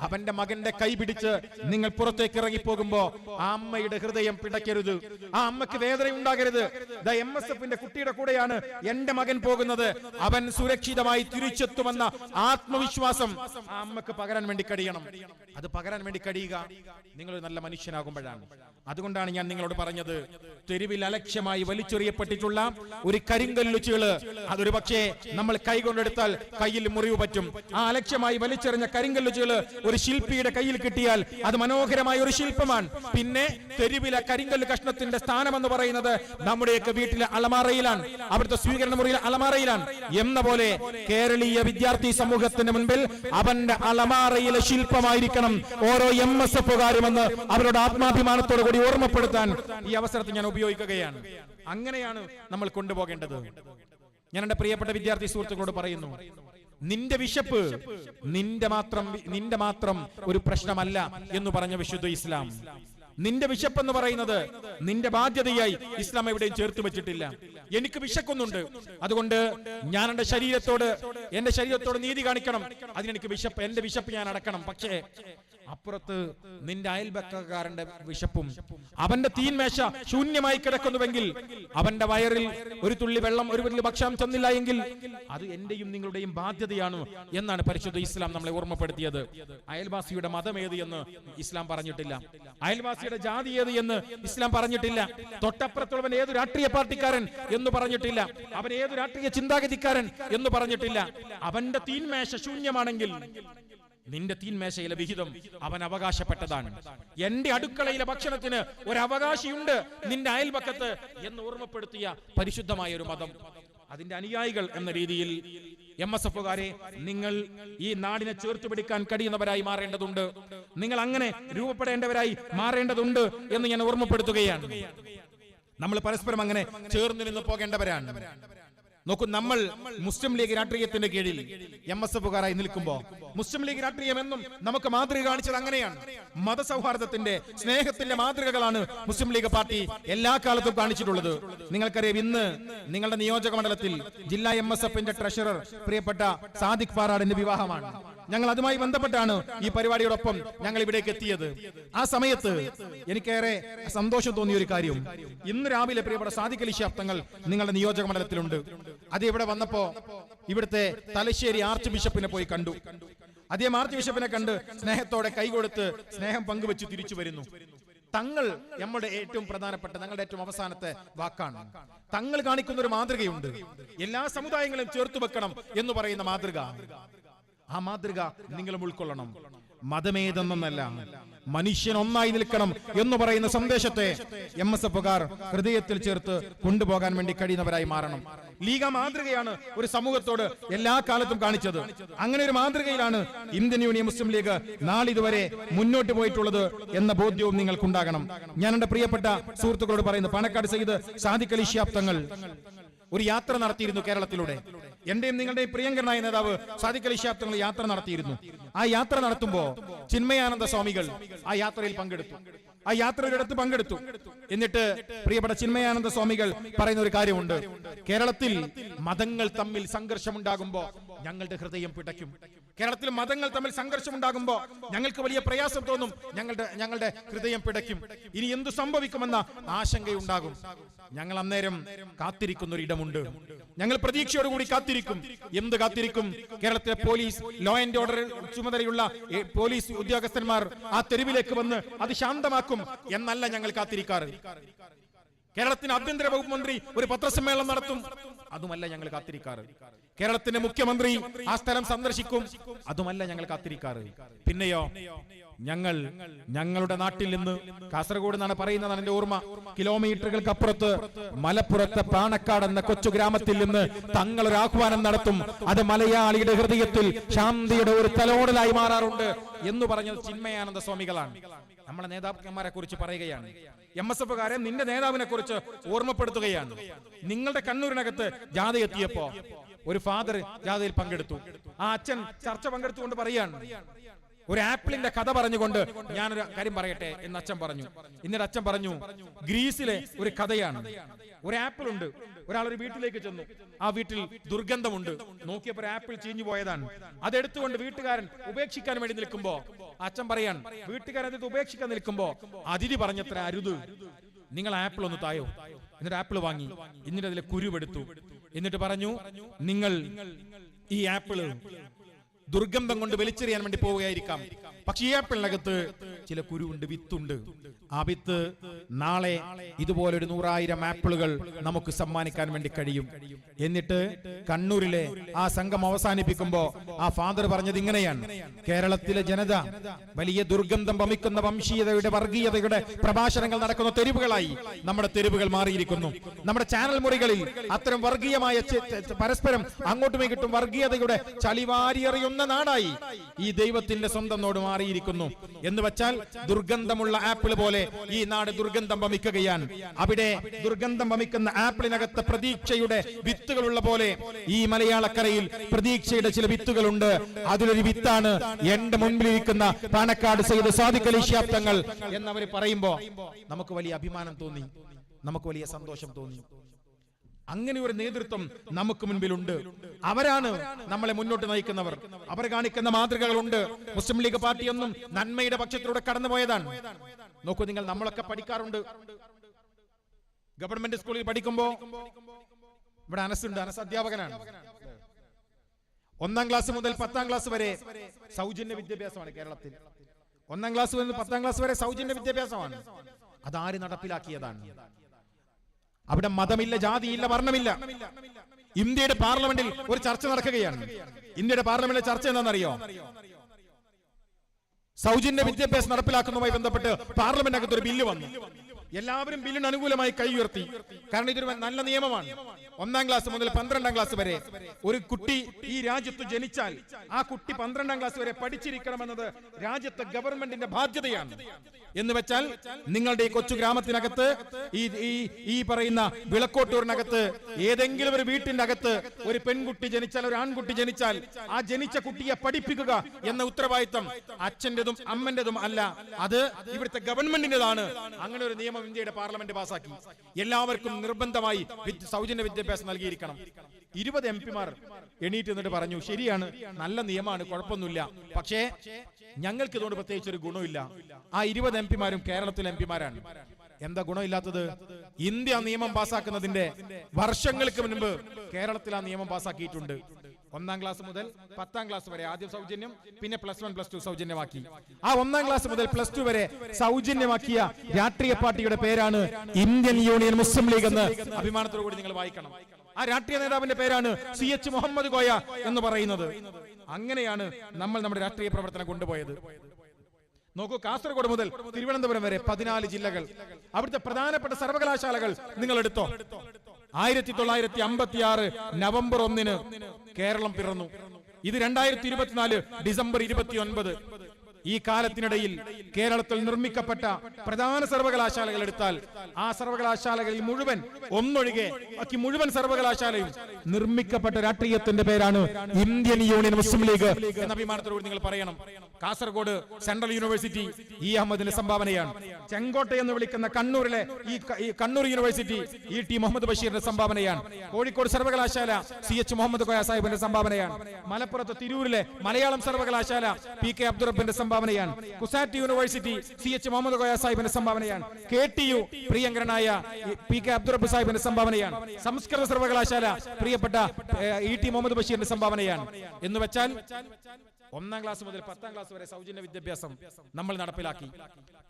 [SPEAKER 1] അവന്റെ മകന്റെ കൈ പിടിച്ച് നിങ്ങൾ പുറത്തേക്ക് ഇറങ്ങി പോകുമ്പോ ആ അമ്മയുടെ ഹൃദയം പിടയ്ക്കരുത്. ആ അമ്മയ്ക്ക് വേദന ഉണ്ടാകരുത് എം എസ് എഫിന്റെ കുട്ടിയുടെ കൂടെയാണ് എന്റെ മകൻ പോകുന്നത് അവൻ സുരക്ഷിതമായി തിരിച്ചെത്തുമെന്ന ആത്മവിശ്വാസം ആ അമ്മയ്ക്ക് പകരാൻ വേണ്ടി കഴിയണം. അത് പകരാൻ വേണ്ടി കഴിയുക നിങ്ങൾ ഒരു നല്ല മനുഷ്യനാകുമ്പോഴാണ്. അതുകൊണ്ടാണ് ഞാൻ നിങ്ങളോട് പറഞ്ഞത് തെരുവിൽ അലക്ഷ്യമായി വലിച്ചെറിയപ്പെട്ടിട്ടുള്ള ഒരു കരിങ്കല്ലു ചീൾ അതൊരു പക്ഷേ നമ്മൾ കൈകൊണ്ടെടുത്താൽ കയ്യിൽ മുറിവ് പറ്റും. ആ അലക്ഷ്യമായി വലിച്ചെറിഞ്ഞ കരിങ്കല്ലു ചീൾ ഒരു ശില്പിയുടെ കയ്യിൽ കിട്ടിയാൽ അത് മനോഹരമായ ഒരു ശില്പമാണ്. പിന്നെ തെരുവിലെ കരിങ്കല്ല് കഷ്ണത്തിന്റെ സ്ഥാനം എന്ന് പറയുന്നത് നമ്മുടെയൊക്കെ വീട്ടിലെ അലമാറയിലാണ്. അവിടുത്തെ സ്വീകരണ മുറിയിൽ അലമാറയിലാണ് എന്ന പോലെ കേരളീയ വിദ്യാർത്ഥി സമൂഹത്തിന് മുൻപിൽ അവന്റെ അലമാറയിലെ ശില്പമായിരിക്കണം ഓരോ എം എസ് എഫുകാരുമെന്ന് അവരുടെ ആത്മാഭിമാനത്തോടു കൂടി ഓർമ്മപ്പെടുത്താൻ ഈ അവസരത്തിൽ ഞാൻ ഉപയോഗിക്കുകയാണ്. അങ്ങനെയാണ് നമ്മൾ കൊണ്ടുപോകേണ്ടത്. ഞാൻ എന്റെ പ്രിയപ്പെട്ട വിദ്യാർത്ഥി സുഹൃത്തുക്കളോട് പറയുന്നു നിന്റെ വിശപ്പ് നിന്റെ മാത്രം നിന്റെ മാത്രം ഒരു പ്രശ്നമല്ല എന്ന് പറഞ്ഞ വിശുദ്ധ ഇസ്ലാം. നിന്റെ വിശപ്പ് എന്ന് പറയുന്നത് നിന്റെ ബാധ്യതയായി ഇസ്ലാം എവിടെയും ചേർത്ത് വെച്ചിട്ടില്ല. എനിക്ക് വിശക്കുന്നുണ്ട്. അതുകൊണ്ട് ഞാൻ എന്റെ ശരീരത്തോട് എന്റെ ശരീരത്തോട് നീതി കാണിക്കണം. അതിനെനിക്ക് വിശപ്പ് എന്റെ വിശപ്പ് ഞാൻ അടക്കണം. പക്ഷേ അപ്പുറത്ത് നിന്റെ അയൽപക്കക്കാരന്റെ വിശപ്പും അവന്റെ തീൻമേശ ശൂന്യമായി കിടക്കുന്നുവെങ്കിൽ അവന്റെ വയറിൽ ഒരു തുള്ളി വെള്ളം ഒരു തുള്ളി ഭക്ഷണം ചെന്നില്ല എങ്കിൽ അത് എന്റെയും നിങ്ങളുടെയും ബാധ്യതയാണ് എന്നാണ് പരിശുദ്ധ ഇസ്ലാം നമ്മളെ ഓർമ്മപ്പെടുത്തിയത്. അയൽവാസിയുടെ മതം ഏത് എന്ന് ഇസ്ലാം പറഞ്ഞിട്ടില്ല. അയൽവാസിയുടെ ജാതി ഏത് എന്ന് ഇസ്ലാം പറഞ്ഞിട്ടില്ല. തൊട്ടപ്പുറത്തുള്ളവൻ ഏത് രാഷ്ട്രീയ പാർട്ടിക്കാരൻ എന്ന് പറഞ്ഞിട്ടില്ല. അവൻ ഏത് രാഷ്ട്രീയ ചിന്താഗതിക്കാരൻ എന്ന് പറഞ്ഞിട്ടില്ല. അവന്റെ തീൻമേശ ശൂന്യമാണെങ്കിൽ നിന്റെ തീന്മേശയിലെ വിഹിതം അവൻ അവകാശപ്പെട്ടതാണ്. എന്റെ അടുക്കളയിലെ ഭക്ഷണത്തിന് ഒരു അവകാശിയുണ്ട് നിന്റെ അയൽപക്കത്ത് എന്ന് ഓർമ്മപ്പെടുത്തിയ പരിശുദ്ധമായ ഒരു മതം. അതിന്റെ അനുയായികൾ എന്ന രീതിയിൽ എം എസ് എഫുകാരെ നിങ്ങൾ ഈ നാടിനെ ചേർത്തു പിടിക്കാൻ കഴിയുന്നവരായി മാറേണ്ടതുണ്ട്. നിങ്ങൾ അങ്ങനെ രൂപപ്പെടേണ്ടവരായി മാറേണ്ടതുണ്ട് എന്ന് ഞാൻ ഓർമ്മപ്പെടുത്തുകയാണ്. നമ്മൾ പരസ്പരം അങ്ങനെ ചേർന്ന് നിന്ന് പോകേണ്ടവരാണ്. നോക്കൂ നമ്മൾ മുസ്ലിം ലീഗ് രാഷ്ട്രീയത്തിന്റെ കീഴിൽ എം എസ് എഫുകാരായി നിൽക്കുമ്പോ മുസ്ലിം ലീഗ് രാഷ്ട്രീയം എന്നും നമുക്ക് മാതൃക കാണിച്ചത് അങ്ങനെയാണ്. മതസൗഹാർദ്ദത്തിന്റെ സ്നേഹത്തിന്റെ മാതൃകകളാണ് മുസ്ലിം ലീഗ് പാർട്ടി എല്ലാ കാലത്തും കാണിച്ചിട്ടുള്ളത്. നിങ്ങൾക്കറിയാം ഇന്ന് നിങ്ങളുടെ നിയോജക മണ്ഡലത്തിൽ ജില്ലാ എം എസ് എഫിന്റെ ട്രഷറർ പ്രിയപ്പെട്ട സാദിഖ് പാറാടിന്റെ വിവാഹമാണ്. ഞങ്ങൾ അതുമായി ബന്ധപ്പെട്ടാണ് ഈ പരിപാടിയോടൊപ്പം ഞങ്ങൾ ഇവിടേക്ക് എത്തിയത്. ആ സമയത്ത് എനിക്കേറെ സന്തോഷം തോന്നിയ ഒരു കാര്യം. ഇന്ന് രാവിലെ പ്രിയപ്പെട്ട അലി ശാബ്ദങ്ങൾ നിങ്ങളുടെ നിയോജക മണ്ഡലത്തിലുണ്ട്. അത് ഇവിടെ വന്നപ്പോ ഇവിടുത്തെ തലശ്ശേരി ആർച്ച് ബിഷപ്പിനെ പോയി കണ്ടു. അദ്ദേഹം ആർച്ച് ബിഷപ്പിനെ കണ്ട് സ്നേഹത്തോടെ കൈകൊടുത്ത് സ്നേഹം പങ്കുവെച്ച് തിരിച്ചു വരുന്നു. തങ്ങൾ നമ്മുടെ ഏറ്റവും പ്രധാനപ്പെട്ട തങ്ങളുടെ ഏറ്റവും അവസാനത്തെ വാക്കാണ്. തങ്ങൾ കാണിക്കുന്ന ഒരു മാതൃകയുണ്ട്. എല്ലാ സമുദായങ്ങളും ചേർത്ത് വെക്കണം എന്ന് പറയുന്ന മാതൃക. ആ മാതൃക നിങ്ങളും ഉൾക്കൊള്ളണം. മതമേതെന്നല്ല. മനുഷ്യൻ ഒന്നായി നിൽക്കണം എന്ന് പറയുന്ന സന്ദേശത്തെ എം എസ് എഫുകാർ ഹൃദയത്തിൽ ചേർത്ത് കൊണ്ടുപോകാൻ വേണ്ടി കഴിയുന്നവരായി മാറണം. ലീഗ മാതൃകയാണ് ഒരു സമൂഹത്തോട് എല്ലാ കാലത്തും കാണിച്ചത്. അങ്ങനെ ഒരു മാതൃകയിലാണ് ഇന്ത്യൻ യൂണിയൻ മുസ്ലിം ലീഗ് നാളിതുവരെ മുന്നോട്ട് പോയിട്ടുള്ളത് എന്ന ബോധ്യവും നിങ്ങൾക്കുണ്ടാകണം. ഞാൻ എന്റെ പ്രിയപ്പെട്ട സുഹൃത്തുക്കളോട് പറയുന്നു പാണക്കാട് സയ്യിദ് സാദിഖ് അലി ഒരു യാത്ര നടത്തിയിരുന്നു കേരളത്തിലൂടെ. എന്റെയും നിങ്ങളുടെയും പ്രിയങ്കരനായ നേതാവ് സാദിഖ് അലി ഷാബ് തങ്ങൾ യാത്ര നടത്തിയിരുന്നു. ആ യാത്ര നടത്തുമ്പോ ചിന്മയാനന്ദ സ്വാമികൾ ആ യാത്രയിൽ പങ്കെടുത്തു. ആ യാത്ര ഒരിടത്ത് പങ്കെടുത്തു. എന്നിട്ട് പ്രിയപ്പെട്ട ചിന്മയാനന്ദ സ്വാമികൾ പറയുന്ന ഒരു കാര്യമുണ്ട്. കേരളത്തിൽ മതങ്ങൾ തമ്മിൽ സംഘർഷമുണ്ടാകുമ്പോ ഞങ്ങളുടെ ഹൃദയം പിടയ്ക്കും. കേരളത്തിൽ മതങ്ങൾ തമ്മിൽ സംഘർഷം ഉണ്ടാകുമ്പോൾ ഞങ്ങൾക്ക് വലിയ പ്രയാസം തോന്നും. ഞങ്ങളുടെ ഞങ്ങളുടെ ഹൃദയം പിടയ്ക്കും. ഇനി എന്തു സംഭവിക്കുമെന്ന ആശങ്കയുണ്ടാകും. ഞങ്ങൾ അന്നേരം കാത്തിരിക്കുന്ന ഒരു ഇടമുണ്ട് ഞങ്ങൾ പ്രതീക്ഷയോടുകൂടി കാത്തിരിക്കും. എന്ത് കാത്തിരിക്കും? കേരളത്തിലെ പോലീസ് ലോ ആൻഡ് ഓർഡർ ചുമതലയുള്ള പോലീസ് ഉദ്യോഗസ്ഥന്മാർ ആ തെരുവിലേക്ക് വന്ന് അത് ശാന്തമാക്കും എന്നല്ല ഞങ്ങൾ കാത്തിരിക്കാറ്. കേരളത്തിന് ആഭ്യന്തര വകുപ്പ് മന്ത്രി ഒരു പത്രസമ്മേളനം നടത്തും. അതുമല്ല ഞങ്ങൾ കാത്തിരിക്കാറ്. കേരളത്തിന്റെ മുഖ്യമന്ത്രി ആ സ്ഥലം സന്ദർശിക്കും. അതുമല്ല ഞങ്ങൾ കാത്തിരിക്കാറ്. പിന്നെയോ ഞങ്ങൾ ഞങ്ങളുടെ നാട്ടിൽ നിന്ന് കാസർഗോഡ് എന്നാണ് പറയുന്നതാണ് എന്റെ ഓർമ്മ. കിലോമീറ്ററുകൾക്ക് അപ്പുറത്ത് മലപ്പുറത്തെ പാണക്കാട് എന്ന കൊച്ചു ഗ്രാമത്തിൽ നിന്ന് തങ്ങൾ ഒരു ആഹ്വാനം നടത്തും. അത് മലയാളിയുടെ ഹൃദയത്തിൽ ശാന്തിയുടെ ഒരു തലോടലായി മാറാറുണ്ട് എന്ന് പറഞ്ഞത് ചിന്മയാനന്ദ സ്വാമികളാണ്. നമ്മളെ നേതാക്കന്മാരെ കുറിച്ച് പറയുകയാണ്. എം എസ് എഫുകാരെ നിന്റെ നേതാവിനെ കുറിച്ച് ഓർമ്മപ്പെടുത്തുകയാണ്. നിങ്ങളുടെ കണ്ണൂരിനകത്ത് ജാഥ എത്തിയപ്പോ ഒരു ഫാദർ ജാഥയിൽ പങ്കെടുത്തു. ആ അച്ഛൻ ചർച്ച പങ്കെടുത്തുകൊണ്ട് പറയാണ് ഒരു ആപ്പിളിന്റെ കഥ പറഞ്ഞുകൊണ്ട് ഞാനൊരു കാര്യം പറയട്ടെ എന്ന് അച്ഛൻ പറഞ്ഞു. എന്നിട്ട് അച്ഛൻ പറഞ്ഞു ഗ്രീസിലെ ഒരു കഥയാണ്. ഒരു ആപ്പിൾ ഉണ്ട് ഒരാൾ ഒരു വീട്ടിലേക്ക് ചെന്നു. ആ വീട്ടിൽ ദുർഗന്ധമുണ്ട്. നോക്കിയപ്പോൾ ആപ്പിൾ ചീഞ്ഞു പോയതാണ്. അതെടുത്തുകൊണ്ട് വീട്ടുകാരൻ ഉപേക്ഷിക്കാൻ വേണ്ടി നിൽക്കുമ്പോ അച്ഛൻ പറയാൻ വീട്ടുകാരൻ അത് ഉപേക്ഷിക്കാൻ നിൽക്കുമ്പോ അതിഥി പറഞ്ഞത്ര അരുത്. നിങ്ങൾ ആപ്പിൾ ഒന്ന് തായോ? എന്നിട്ട് ആപ്പിൾ വാങ്ങി. എന്നിട്ട് അതിലെ കുരുവെടുത്തു. എന്നിട്ട് പറഞ്ഞു നിങ്ങൾ ഈ ആപ്പിൾ ദുർഗന്ധം കൊണ്ട് വലിച്ചെറിയാൻ വേണ്ടി പോവുകയായിരിക്കാം. പക്ഷെ ഈ ആപ്പിളിനകത്ത് ചില കുരുവുണ്ട് വിത്തുണ്ട്. ആ വിത്ത് നാളെ ഇതുപോലൊരു നൂറായിരം ആപ്പിളുകൾ നമുക്ക് സമ്മാനിക്കാൻ വേണ്ടി കഴിയും. എന്നിട്ട് കണ്ണൂരിലെ ആ സംഘം അവസാനിപ്പിക്കുമ്പോ ആ ഫാദർ പറഞ്ഞത് ഇങ്ങനെയാണ്. കേരളത്തിലെ ജനത വലിയ ദുർഗന്ധം വമിക്കുന്ന വംശീയതയുടെ വർഗീയതയുടെ പ്രഭാഷണങ്ങൾ നടക്കുന്ന തെരുവുകളായി നമ്മുടെ തെരുവുകൾ മാറിയിരിക്കുന്നു. നമ്മുടെ ചാനൽ മുറികളിൽ അത്തരം വർഗീയമായ പരസ്പരം അങ്ങോട്ടും ഇങ്ങോട്ടും വർഗീയതയുടെ ചളിവാരിയെറിയുന്ന നാടായി ഈ ദൈവത്തിന്റെ സ്വന്തം നോട് മാറിയിരിക്കുന്നു. എന്ന് വെച്ചാൽ ദുർഗന്ധമുള്ള ആപ്പിൾ പോലെ ഈ നാട് ദുർഗന്ധം വമിക്കുകയാണ്. അവിടെ ദുർഗന്ധം വമിക്കുന്ന ആപ്പിളിനകത്ത് പ്രതീക്ഷയുടെ വിത്തുകളുള്ള പോലെ ഈ മലയാളക്കരയിൽ പ്രതീക്ഷയുടെ ചില വിത്തുകളുണ്ട്. അതിലൊരു വിത്താണ് എന്റെ മുൻപിലിരിക്കുന്ന പാണക്കാട് സയ്യിദ് സാധിക്കലിശാബ്ദങ്ങൾ എന്നവര് പറയുമ്പോ നമുക്ക് വലിയ അഭിമാനം തോന്നി. നമുക്ക് വലിയ സന്തോഷം തോന്നി. അങ്ങനെ ഒരു നേതൃത്വം നമുക്ക് മുൻപിലുണ്ട്. അവരാണ് നമ്മളെ മുന്നോട്ട് നയിക്കുന്നവർ. അവർ കാണിക്കുന്ന മാതൃകകളുണ്ട്. മുസ്ലിം ലീഗ് പാർട്ടിയൊന്നും നന്മയുടെ പക്ഷത്തിലൂടെ കടന്നുപോയതാണ്. നോക്കൂ നിങ്ങൾ നമ്മളൊക്കെ പഠിക്കാറുണ്ട്. ഗവൺമെന്റ് സ്കൂളിൽ പഠിക്കുമ്പോ ഇവിടെ അനസുണ്ട്. അനസ് അധ്യാപകനാണ്. ഒന്നാം ക്ലാസ് മുതൽ പത്താം ക്ലാസ് വരെ സൗജന്യ വിദ്യാഭ്യാസമാണ് കേരളത്തിൽ. ഒന്നാം ക്ലാസ് മുതൽ പത്താം ക്ലാസ് വരെ സൗജന്യ വിദ്യാഭ്യാസമാണ്. അതാര് നടപ്പിലാക്കിയതാണ്? അവിടെ മതമില്ല ജാതിയില്ല വർണമില്ല. ഇന്ത്യയുടെ പാർലമെന്റിൽ ഒരു ചർച്ച നടക്കുകയാണ്. ഇന്ത്യയുടെ പാർലമെന്റിലെ ചർച്ച എന്താണെന്നറിയോ? സൗജന്യ വിദ്യാഭ്യാസം നടപ്പിലാക്കുന്നതുമായി ബന്ധപ്പെട്ട് പാർലമെന്റ് അകത്ത് ഒരു ബില്ല് വന്നു. എല്ലാവരും ബില്ലിന് അനുകൂലമായി കൈ ഉയർത്തി. കാരണം ഇതൊരു നല്ല നിയമമാണ്. ഒന്നാം ക്ലാസ് മുതൽ പന്ത്രണ്ടാം ക്ലാസ് വരെ ഒരു കുട്ടി ഈ രാജ്യത്ത് ജനിച്ചാൽ ആ കുട്ടി പന്ത്രണ്ടാം ക്ലാസ് വരെ പഠിച്ചിരിക്കണമെന്നത് രാജ്യത്തെ ഗവൺമെന്റിന്റെ ബാധ്യതയാണ്. എന്ന് വെച്ചാൽ നിങ്ങളുടെ ഈ കൊച്ചു ഗ്രാമത്തിനകത്ത് ഈ ഈ പറയുന്ന വിളക്കോട്ടൂരിനകത്ത് ഏതെങ്കിലും ഒരു വീട്ടിന്റെ അകത്ത് ഒരു പെൺകുട്ടി ജനിച്ചാൽ ഒരു ആൺകുട്ടി ജനിച്ചാൽ ആ ജനിച്ച കുട്ടിയെ പഠിപ്പിക്കുക എന്ന ഉത്തരവാദിത്തം അച്ഛന്റെതും അമ്മന്റെതും അല്ല. അത് ഇവിടുത്തെ ഗവൺമെന്റിന്റേതാണ് അങ്ങനെ ഒരു നിയമം ഇന്ത്യയുടെ പാർലമെന്റ് പാസാക്കി. എല്ലാവർക്കും നിർബന്ധമായി സൗജന്യ വിദ്യാഭ്യാസം നൽകിയിരിക്കണം. ഇരുപത് എം പിമാർ എണീറ്റ് എന്നിട്ട് പറഞ്ഞു ശരിയാണ് നല്ല നിയമമാണ് കുഴപ്പമൊന്നുമില്ല. പക്ഷേ ഞങ്ങൾക്ക് ഇതുകൊണ്ട് പ്രത്യേകിച്ച് ഒരു ഗുണമില്ല. ആ ഇരുപത് എം പിമാരും കേരളത്തിലെ എം പിമാരാണ്. എന്താ ഗുണമില്ലാത്തത്? ഇന്ത്യ നിയമം പാസാക്കുന്നതിന്റെ വർഷങ്ങൾക്ക് മുൻപ് കേരളത്തിൽ ആ നിയമം പാസാക്കിയിട്ടുണ്ട്. ഒന്നാം ക്ലാസ് മുതൽ പത്താം ക്ലാസ് വരെ ആദ്യം സൗജന്യം പിന്നെ പ്ലസ് വൺ പ്ലസ് ടു സൗജന്യമാക്കി. ആ ഒന്നാം ക്ലാസ് മുതൽ പ്ലസ് ടു വരെ സൗജന്യമാക്കിയ രാഷ്ട്രീയ പാർട്ടിയുടെ പേരാണ് ഇന്ത്യൻ യൂണിയൻ മുസ്ലിം ലീഗ് എന്ന് അഭിമാനത്തോടു കൂടി നിങ്ങൾ വായിക്കണം. ആ രാഷ്ട്രീയ നേതാവിന്റെ പേരാണ് സി എച്ച് മുഹമ്മദ് കോയ എന്ന് പറയുന്നത്. അങ്ങനെയാണ് നമ്മൾ നമ്മുടെ രാഷ്ട്രീയ പ്രവർത്തനം കൊണ്ടുപോയത്. നോക്കൂ കാസർഗോഡ് മുതൽ തിരുവനന്തപുരം വരെ പതിനാല് ജില്ലകൾ. അവിടുത്തെ പ്രധാനപ്പെട്ട സർവകലാശാലകൾ നിങ്ങൾ എടുത്തോ? ആയിരത്തി തൊള്ളായിരത്തി അമ്പത്തി ആറ് നവംബർ ഒന്നിന് കേരളം പിറന്നു. ഇത് രണ്ടായിരത്തി ഇരുപത്തിനാല് ഡിസംബർ ഇരുപത്തി ഒൻപത് ഈ കാലത്തിനിടയിൽ കേരളത്തിൽ നിർമ്മിക്കപ്പെട്ട പ്രധാന സർവകലാശാലകൾ എടുത്താൽ ആ സർവകലാശാലകളിൽ മുഴുവൻ ഒന്നൊഴികെ ബാക്കി മുഴുവൻ സർവകലാശാലയും നിർമ്മിക്കപ്പെട്ട രാഷ്ട്രീയത്തിന്റെ പേരാണ് ഇന്ത്യൻ യൂണിയൻ മുസ്ലിം ലീഗ് എന്ന അഭിമാനത്തോടുകൂടി നിങ്ങൾ പറയണം. കാസർഗോഡ് സെൻട്രൽ യൂണിവേഴ്സിറ്റി ഇ അഹമ്മദിന്റെ സംഭാവനയാണ്. ചെങ്കോട്ട എന്ന് വിളിക്കുന്ന കണ്ണൂരിലെ ഈ Kannur university E T Muhammad ബഷീറിന്റെ സംഭാവനയാണ്. കോഴിക്കോട് സർവകലാശാല സി എച്ച് മുഹമ്മദ് കോയ സാഹിബിന്റെ സംഭാവനയാണ്. മലപ്പുറത്ത് തിരൂരിലെ മലയാളം സർവകലാശാല പി കെ അബ്ദുറബിന്റെ സംഭാവനയാണ്. CUSAT university C H Muhammad Koya സാഹിബിന്റെ സംഭാവനയാണ്. കെ ടി യു പ്രിയങ്കരനായ പി കെ അബ്ദുറബ് സാഹിബിന്റെ സംഭാവനയാണ്. സംസ്കൃത സർവകലാശാല പ്രിയപ്പെട്ട ഇ ടി മുഹമ്മദ് ബഷീറിന്റെ സംഭാവനയാണ്. എന്ന് വെച്ചാൽ ഒന്നാം ക്ലാസ് മുതൽ പത്താം ക്ലാസ് വരെ സൗജന്യ വിദ്യാഭ്യാസം നമ്മൾ നടപ്പിലാക്കി.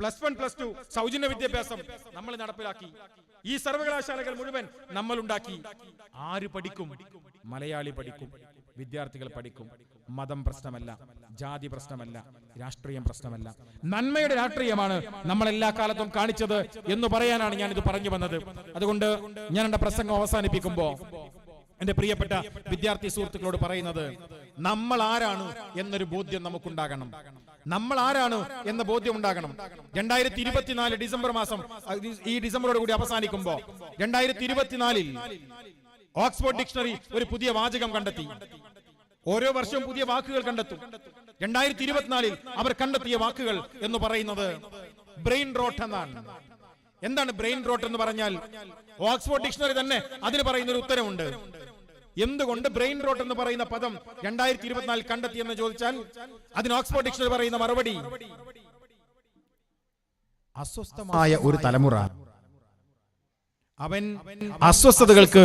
[SPEAKER 1] പ്ലസ് വൺ പ്ലസ് ടു സൗജന്യ വിദ്യാഭ്യാസം നമ്മൾ നടപ്പിലാക്കി. ഈ സർവകലാശാലകൾ മുഴുവൻ നമ്മൾ ഉണ്ടാക്കി. ആര് പഠിക്കും? മലയാളി പഠിക്കും. വിദ്യാർത്ഥികൾ പഠിക്കും. മതം പ്രശ്നമല്ല ജാതി പ്രശ്നമല്ല രാഷ്ട്രീയം പ്രശ്നമല്ല. നന്മയുടെ രാഷ്ട്രീയമാണ് നമ്മൾ എല്ലാ കാലത്തും കാണിച്ചത് എന്ന് പറയാനാണ് ഞാൻ ഇത് പറഞ്ഞു വന്നത്. അതുകൊണ്ട് ഞാൻ എന്റെ പ്രസംഗം അവസാനിപ്പിക്കുമ്പോ എന്റെ പ്രിയപ്പെട്ട വിദ്യാർത്ഥി സുഹൃത്തുക്കളോട് പറയുന്നത് നമ്മൾ ആരാണ് എന്നൊരു ബോധ്യം നമുക്കുണ്ടാകണം. നമ്മൾ ആരാണ് എന്ന ബോധ്യം ഉണ്ടാകണം. രണ്ടായിരത്തി ഇരുപത്തിനാല് ഡിസംബർ മാസം ഈ ഡിസംബറോട് കൂടി അവസാനിക്കുമ്പോ രണ്ടായിരത്തി ഇരുപത്തിനാലിൽ ഓക്സ്ഫോർഡ് ഡിക്ഷണറി ഒരു പുതിയ വാചകം കണ്ടെത്തി. ഓരോ വർഷവും പുതിയ വാക്കുകൾ കണ്ടെത്തും. രണ്ടായിരത്തി ഇരുപത്തിനാലിൽ അവർ കണ്ടെത്തിയ വാക്കുകൾ എന്ന് പറയുന്നത് ബ്രെയിൻ റോട്ട് എന്നാണ്. എന്താണ് ബ്രെയിൻ റോട്ട് എന്ന് പറഞ്ഞാൽ? ഓക്സ്ഫോർഡ് ഡിക്ഷണറി തന്നെ അതിന് പറയുന്ന ഒരു ഉത്തരവുണ്ട് എന്തുകൊണ്ട് ബ്രെയിൻ റോട്ട് എന്ന് പറയുന്ന പദം രണ്ടായിരത്തി ഇരുപത്തിനാലിൽ കണ്ടെത്തി എന്ന് ചോദിച്ചാൽ അതിന് ഓക്സ്ഫോർഡ് ഡിക്ഷണറി പറയുന്ന മറുപടി. അസ്വസ്ഥമായ ഒരു തലമുറ. അവൻ അസ്വസ്ഥതകൾക്ക്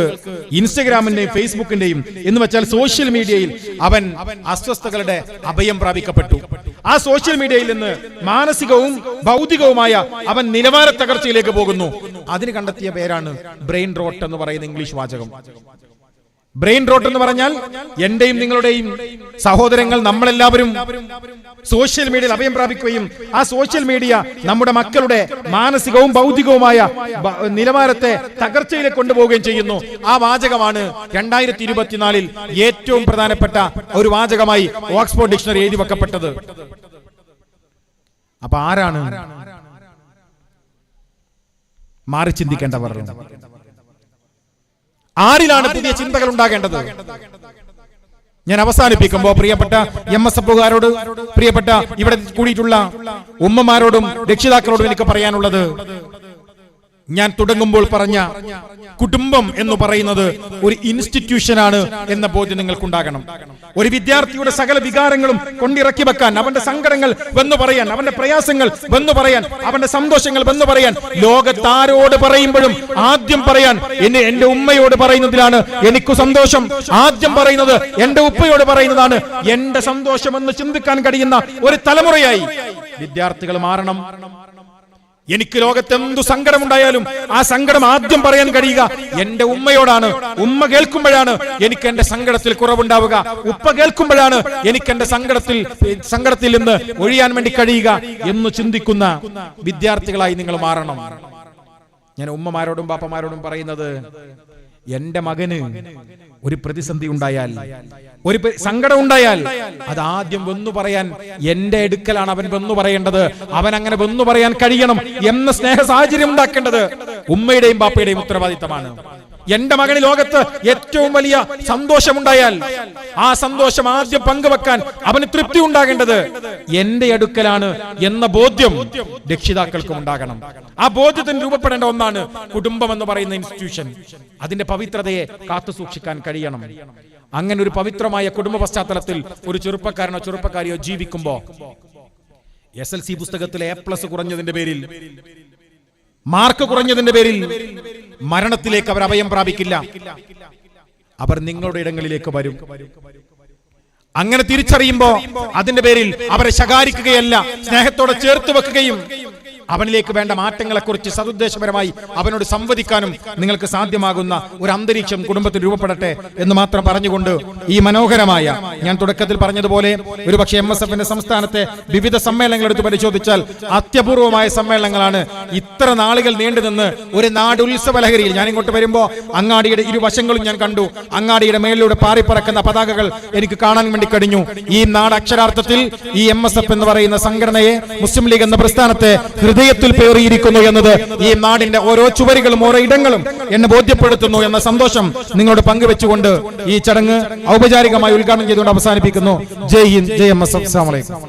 [SPEAKER 1] ഇൻസ്റ്റഗ്രാമിന്റെയും ഫേസ്ബുക്കിന്റെയും എന്ന് വെച്ചാൽ സോഷ്യൽ മീഡിയയിൽ അവൻ അസ്വസ്ഥതകളുടെ അഭയം പ്രാപിക്കപ്പെട്ടു. ആ സോഷ്യൽ മീഡിയയിൽ നിന്ന് മാനസികവും ഭൗതികവുമായ അവൻ നിലവാര തകർച്ചയിലേക്ക് പോകുന്നു. അതിന് കണ്ടെത്തിയ പേരാണ് ബ്രെയിൻ റോട്ട് എന്ന് പറയുന്ന ഇംഗ്ലീഷ് വാചകം. ബ്രെയിൻ റോട്ട് എന്ന് പറഞ്ഞാൽ എന്റെയും നിങ്ങളുടെയും സഹോദരങ്ങൾ നമ്മളെല്ലാവരും സോഷ്യൽ മീഡിയയിൽ അഭയം പ്രാപിക്കുകയും ആ സോഷ്യൽ മീഡിയ നമ്മുടെ മക്കളുടെ മാനസികവും ഭൗതികവുമായ നിലവാരത്തെ തകർച്ചയിലേക്ക് കൊണ്ടുപോവുകയും ചെയ്യുന്നു. ആ വാചകമാണ് രണ്ടായിരത്തി ഇരുപത്തിനാലിൽ ഏറ്റവും പ്രധാനപ്പെട്ട ഒരു വാചകമായി ഓക്സ്ഫോർഡ് ഡിക്ഷണറി എഴുതി വെക്കപ്പെട്ടത്. അപ്പൊ ആരാണ്? മാറി ചിന്തിക്കേണ്ടവർ? ആരിലാണ് പുതിയ ചിന്തകൾ ഉണ്ടാകേണ്ടത്? ഞാൻ അവസാനിപ്പിക്കുമ്പോ പ്രിയപ്പെട്ട എം എസ് എഫുകാരോട് പ്രിയപ്പെട്ട ഇവിടെ കൂടിയിട്ടുള്ള ഉമ്മമാരോടും രക്ഷിതാക്കളോടും എനിക്ക് പറയാനുള്ളത് ഞാൻ തുടങ്ങുമ്പോൾ പറഞ്ഞ കുടുംബം എന്ന് പറയുന്നത് ഒരു ഇൻസ്റ്റിറ്റ്യൂഷനാണ് എന്ന ബോധ്യം നിങ്ങൾക്കുണ്ടാകണം. ഒരു വിദ്യാർത്ഥിയുടെ സകല വികാരങ്ങളും കൊണ്ടിറക്കി വെക്കാൻ അവന്റെ സങ്കടങ്ങൾ വന്നു പറയാൻ അവന്റെ പ്രയാസങ്ങൾ വന്നു പറയാൻ അവന്റെ സന്തോഷങ്ങൾ വന്നു പറയാൻ ലോകത്താരോട് പറയുമ്പോഴും ആദ്യം പറയാൻ എന്നെ എന്റെ ഉമ്മയോട് പറയുന്നതിലാണ് എനിക്ക് സന്തോഷം. ആദ്യം പറയുന്നത് എന്റെ ഉപ്പയോട് പറയുന്നതാണ് എന്റെ സന്തോഷം എന്ന് ചിന്തിക്കാൻ കഴിയുന്ന ഒരു തലമുറയായി. വിദ്യാർത്ഥികൾ മാറണം. എനിക്ക് ലോകത്ത് എന്തു സങ്കടമുണ്ടായാലും ആ സങ്കടം ആദ്യം പറയാൻ കഴിയുക എന്റെ ഉമ്മയോടാണ്. ഉമ്മ കേൾക്കുമ്പോഴാണ് എനിക്ക് എന്റെ സങ്കടത്തിൽ കുറവുണ്ടാവുക. ഉപ്പ കേൾക്കുമ്പോഴാണ് എനിക്ക് എന്റെ സങ്കടത്തിൽ സങ്കടത്തിൽ നിന്ന് ഒഴിയാൻ വേണ്ടി കഴിയുക എന്ന് ചിന്തിക്കുന്ന വിദ്യാർത്ഥികളായി നിങ്ങൾ മാറണം. ഞാൻ ഉമ്മമാരോടും പാപ്പമാരോടും പറയുന്നത് എന്റെ മകന് ഒരു പ്രതിസന്ധി ഉണ്ടായാൽ ഒരു സങ്കടം ഉണ്ടായാൽ അത് ആദ്യം വന്നു പറയാൻ എന്റെ എടുക്കലാണ് അവൻ വന്നു പറയേണ്ടത്. അവൻ അങ്ങനെ വന്നു പറയാൻ കഴിയണം എന്ന സ്നേഹ സാഹചര്യം ഉണ്ടാക്കേണ്ടത് ഉമ്മയുടെയും ബാപ്പയുടെയും ഉത്തരവാദിത്തമാണ്. എന്റെ മകന് ലോകത്ത് ഏറ്റവും വലിയ സന്തോഷമുണ്ടായാൽ ആ സന്തോഷം ആദ്യം പങ്കുവെക്കാൻ അവന് തൃപ്തി ഉണ്ടാകേണ്ടത് എന്റെ അടുക്കലാണ് എന്ന ബോധ്യം രക്ഷിതാക്കൾക്കും ഉണ്ടാകണം. ആ ബോധ്യത്തിന് രൂപപ്പെടേണ്ട ഒന്നാണ് കുടുംബം എന്ന് പറയുന്ന ഇൻസ്റ്റിറ്റ്യൂഷൻ അതിന്റെ പവിത്രതയെ കാത്തു സൂക്ഷിക്കാൻ കഴിയണം. അങ്ങനെ ഒരു പവിത്രമായ കുടുംബ പശ്ചാത്തലത്തിൽ ഒരു ചെറുപ്പക്കാരനോ ചെറുപ്പക്കാരിയോ ജീവിക്കുമ്പോ എസ് എൽ സി പുസ്തകത്തിൽ എ പ്ലസ് കുറഞ്ഞതിന്റെ പേരിൽ മാർക്ക് കുറഞ്ഞതിന്റെ പേരിൽ മരണത്തിലേക്ക് അവർ അഭയം പ്രാപിക്കില്ല. അവർ നിങ്ങളുടെ ഇടങ്ങളിലേക്ക് വരും. അങ്ങനെ തിരിച്ചറിയുമ്പോ അതിന്റെ പേരിൽ അവരെ ശകാരിക്കുകയല്ല സ്നേഹത്തോടെ ചേർത്ത് വെക്കുകയും അവനിലേക്ക് വേണ്ട മാറ്റങ്ങളെക്കുറിച്ച് സതുദ്ദേശപരമായി അവനോട് സംവദിക്കാനും നിങ്ങൾക്ക് സാധ്യമാകുന്ന ഒരു അന്തരീക്ഷം കുടുംബത്തിൽ രൂപപ്പെടട്ടെ എന്ന് മാത്രം പറഞ്ഞുകൊണ്ട് ഈ മനോഹരമായ ഞാൻ തുടക്കത്തിൽ പറഞ്ഞതുപോലെ ഒരുപക്ഷെ എം എസ് എഫിന്റെ സംസ്ഥാനത്തെ വിവിധ സമ്മേളനങ്ങൾ എടുത്ത് പരിശോധിച്ചാൽ അത്യപൂർവമായ സമ്മേളനങ്ങളാണ് ഇത്ര നാളുകൾ നീണ്ടുനിന്ന് ഒരു നാട് ലഹരിയിൽ ഞാൻ ഇങ്ങോട്ട് വരുമ്പോ അങ്ങാടിയുടെ ഇരുവശങ്ങളും ഞാൻ കണ്ടു. അങ്ങാടിയുടെ മേലിലൂടെ പാറിപ്പറക്കുന്ന പതാകകൾ എനിക്ക് കാണാൻ വേണ്ടി കഴിഞ്ഞു. ഈ നാട് അക്ഷരാർത്ഥത്തിൽ ഈ എം എന്ന് പറയുന്ന സംഘടനയെ മുസ്ലിം ലീഗ് എന്ന പ്രസ്ഥാനത്തെ ഹൃദയത്തിൽ പേറിയിരിക്കുന്നു എന്നത് ഈ നാടിന്റെ ഓരോ ചുവരുകളും ഓരോ ഇടങ്ങളും എന്നെ ബോധ്യപ്പെടുത്തുന്നു എന്ന സന്തോഷം നിങ്ങളോട് പങ്കുവെച്ചുകൊണ്ട് ഈ ചടങ്ങ് ഔപചാരികമായി ഉദ്ഘാടനം ചെയ്തുകൊണ്ട് അവസാനിപ്പിക്കുന്നു. ജയ് ഹിന്ദ് ജയ് എം എസ് അലൈക്കും.